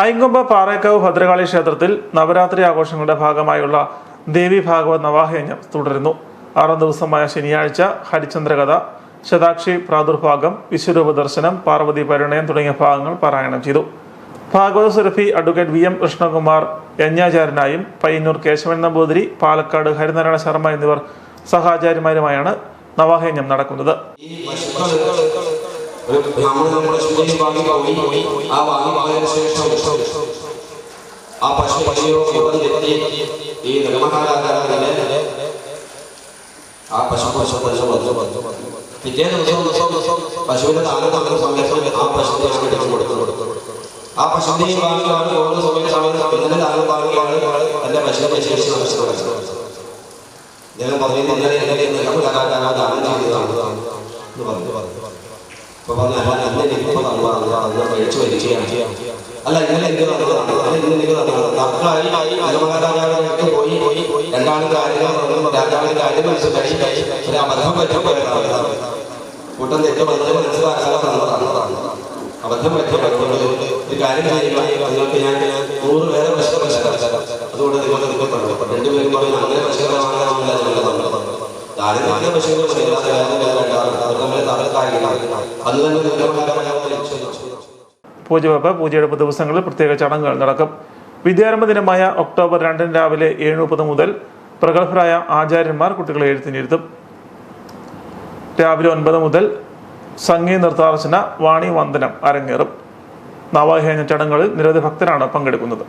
ഐങ്കൊമ്പ് പാറേക്കാവ് ഭദ്രകാളി ക്ഷേത്രത്തിൽ നവരാത്രി ആഘോഷങ്ങളുടെ ഭാഗമായുള്ള ദേവി ഭാഗവത് നവാഹയജ്ഞം തുടരുന്നു. ആറാം ദിവസമായ ശനിയാഴ്ച ഹരിചന്ദ്രകഥ ശതാക്ഷി പ്രാദുർഭാഗം വിശ്വരൂപ ദർശനം പാർവതി പരിണയം തുടങ്ങിയ ഭാഗങ്ങൾ പാരായണം ചെയ്തു. ഭാഗവത Surabhi advocate V M Krishnakumar യജ്ഞാചാര്യനായും പയ്യന്നൂർ കേശവൻ നമ്പൂതിരി പാലക്കാട് ഹരിനാരായണ ശർമ്മ എന്നിവർ സഹാചാര്യന്മാരുമായാണ് നവാഹയജ്ഞം നടക്കുന്നത്. നമ്മൾ നമ്മുടെ ശുദ്ധി വാങ്ങി പോയി ആ വാങ്ങി പോയതിനു ശേഷം ആ പശു പശുയോ കൊണ്ടെത്തി ഈ നിർമ്മഹാരാജാവിന്റെ ആ പശു പശു പശു പശു പിറ്റേ ദിവസം ദിവസം പശുവിന്റെ താഴെ തന്ന സമയത്ത് ആ പശുവിനെ അങ്ങോട്ട് കൊടുത്തു കൊടുത്തു ആ പശുവിനെയും വാങ്ങി ഓരോ സമയത്താണ് ഇന്നലെ താഴെ വാങ്ങി വാങ്ങി എന്റെ പശുവിനെ ശേഷി നമസ്കാരം ഞാൻ പറയുന്നത് ഇന്നലെ ഇന്നലെ നിർമ്മഹാരാജാവ് ദാനം ചെയ്തതാണ് എന്ന് പറഞ്ഞു പറഞ്ഞു നിങ്ങൾക്ക് അതുകൊണ്ട് നിങ്ങൾ നിങ്ങൾ പറഞ്ഞു രണ്ടുപേരും പറഞ്ഞു അങ്ങനെ പ്രശ്നം വാങ്ങാനാവില്ല നിങ്ങൾ നമ്മൾ തന്നെ പൂജവെപ്പ് പൂജയെടുപ്പ് ദിവസങ്ങളിൽ പ്രത്യേക ചടങ്ങുകൾ നടക്കും വിദ്യാരംഭ ദിനമായ ഒക്ടോബർ രണ്ടിന് രാവിലെ ഏഴ് മുപ്പത് മുതൽ പ്രഗത്ഭരായ ആചാര്യന്മാർ കുട്ടികളെ എഴുത്തിനിരുത്തും രാവിലെ ഒൻപത് മുതൽ സംഗീത നൃത്താർച്ചന വാണി വന്ദനം അരങ്ങേറും നവാഹേന ചടങ്ങുകളിൽ നിരവധി ഭക്തരാണ് പങ്കെടുക്കുന്നത്